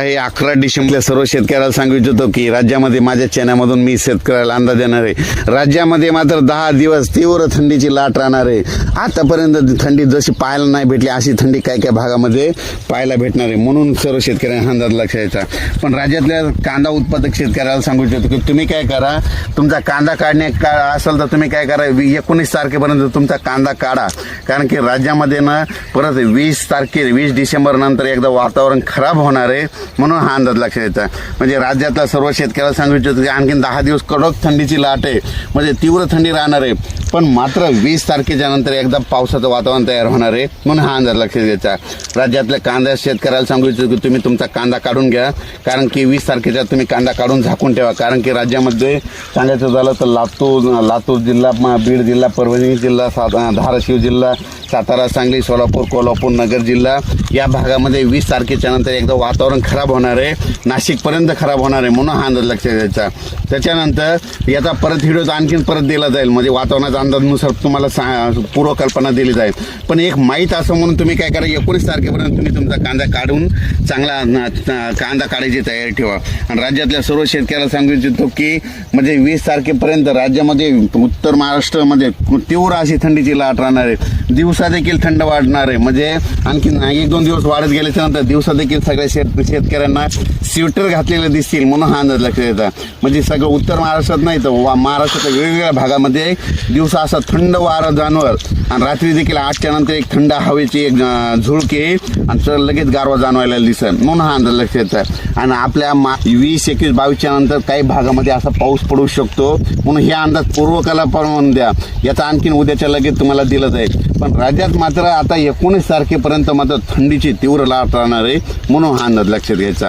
हे अकरा डिसेंबरला सर्व शेतकऱ्याला सांगू इच्छितो की राज्यामध्ये माझ्या चॅनलमधून मी शेतकऱ्याला अंदाज देणार आहे. राज्यामध्ये मात्र दहा दिवस तीव्र थंडीची लाट राहणार आहे. आतापर्यंत थंडी जशी पाहायला नाही भेटली अशी थंडी काय काय भागामध्ये पाहायला भेटणार आहे. म्हणून सर्व शेतकऱ्यांना अंदाज लक्षात यायचा पण राज्यातल्या कांदा उत्पादक शेतकऱ्याला सांगू इच्छितो की तुम्ही काय करा तुमचा कांदा काढणे का असेल तर तुम्ही काय करा एकोणीस तारखेपर्यंत तुमचा कांदा काढा. कारण की राज्यामध्ये ना परत वीस तारखे वीस डिसेंबर नंतर एकदा वातावरण खराब होणार आहे. म्हणून हा अंदाज लक्षात येतो म्हणजे राज्यातल्या सर्व शेतकऱ्याला सांगू इच्छितो की आणखीन दहा दिवस कडक थंडीची लाट आहे. म्हणजे तीव्र थंडी राहणार आहे. पण मात्र वीस तारखेच्या नंतर एकदा पावसाचं वातावरण तयार होणार आहे. म्हणून हा अंदाज लक्षात घ्यायचा राज्यातल्या कांदा शेतकऱ्याला सांगू इच्छितो की तुम्ही तुमचा कांदा काढून घ्या. कारण की वीस तारखेच्या तुम्ही कांदा काढून झाकून ठेवा. कारण की राज्यामध्ये सांगायचं झालं तर लातूर लातूर जिल्हा बीड जिल्हा परभणी जिल्हा सा- धाराशिव जिल्हा सातारा सांगली सोलापूर कोल्हापूर नगर जिल्हा या भागामध्ये वीस तारखेच्या नंतर एकदा वातावरण खराब खराब होणार आहे. नाशिकपर्यंत खराब होणार आहे म्हणून हा अंदाज लक्षात द्यायचा त्याच्यानंतर याचा परत व्हिडिओ आणखीन परत दिला जाईल. म्हणजे वातावरणाचा अंदाजनुसार तुम्हाला सा पूर्वकल्पना दिली जाईल. पण एक माहीत असं म्हणून तुम्ही काय करा एकोणीस तारखेपर्यंत तुम्ही तुमचा कांदा काढून चांगला कांदा काढायची तयारी ठेवा. आणि राज्यातल्या सर्व शेतकऱ्याला सांगू इच्छितो की म्हणजे वीस तारखेपर्यंत राज्यामध्ये उत्तर महाराष्ट्रामध्ये तीव्र अशी थंडीची लाट राहणार आहे. दिवसा देखील थंड वाढणार आहे. म्हणजे आणखी एक दोन दिवस वाढत गेल्याच्यानंतर दिवसा देखील सगळ्या शेत शेतकऱ्यांना स्वेटर घातलेले दिसतील म्हणून हा अंदाज लक्षात येतात म्हणजे सगळं उत्तर महाराष्ट्रात नाही तर वा- महाराष्ट्राच्या वेगवेगळ्या भागामध्ये दिवसा असा थंड वारा जाणवर. आणि रात्री देखील आठच्या नंतर एक थंड हवेची एक झुळक झुळके येईल आणि तर लगेच गारवा जाणवायला दिसेल म्हणून हा अंदाज लक्षात येतात आणि आपल्या मा वीस एकवीस बावीसच्या नंतर काही भागामध्ये असा पाऊस पडू शकतो. म्हणून हे अंदाज पूर्वकाला पण द्या. याचा आणखीन उद्याच्या लगेच तुम्हाला दिलं जाईल. पण राज्यात मात्र आता एकोणीस तारखेपर्यंत मात्र थंडीची तीव्र लाट राहणार आहे म्हणून हा अंदाज लक्षात घ्यायचा.